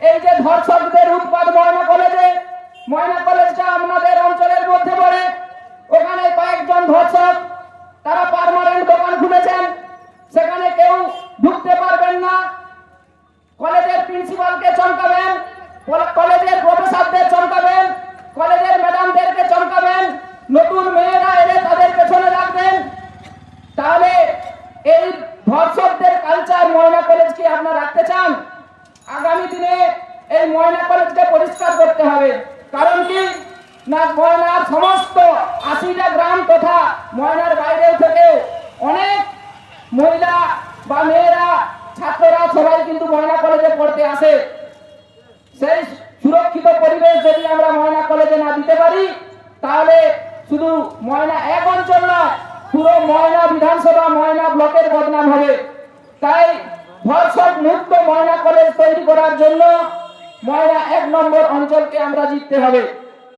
এই যে ধর্ষকদের উৎপাদ ময়না কলেজে, ময়না কলেজটা আপনাদের অঞ্চলের মধ্যে পড়ে। ওখানে কয়েকজন ধর্ষক, তারা পার্মানেন্ট দোকান খুলেছেন। সেখানে কেউ ঢুকতে পারবেন না। কলেজের প্রিন্সিপালকে চমকাবেন, কলে- কলেজের প্রফেসরদের চমকাবেন, কলেজের ম্যাডামদেরকে চমকাবেন, নতুন মেয়েরা এলে তাদের পেছনে রাখবেন। তাহলে এই ধর্ষকদের কালচার ময়না কলেজ কি আপনারা রাখতে চান? আগামী দিনে এই ময়না কলেজকে পরিষ্কার করতে হবে। কারণ কি? না, ময়নার সমস্ত আশিটা গ্রাম তথা ময়নার বাইরেও থেকে অনেক মহিলা বা মেয়েরা, ছাত্ররা সবাই কিন্তু ময়না কলেজে পড়তে আসে। সেই সুরক্ষিত পরিবেশ যদি আমরা ময়না কলেজে না দিতে পারি, তাহলে শুধু ময়না এক অঞ্চল নয়, পুরো ময়না বিধানসভা ময়না ব্লকের বদনাম হবে। তাই ধর্ষক মুক্ত কলেজ তৈরি করার জন্য ময়না এক নম্বর অঞ্চলকে আমরা জিততে হবে।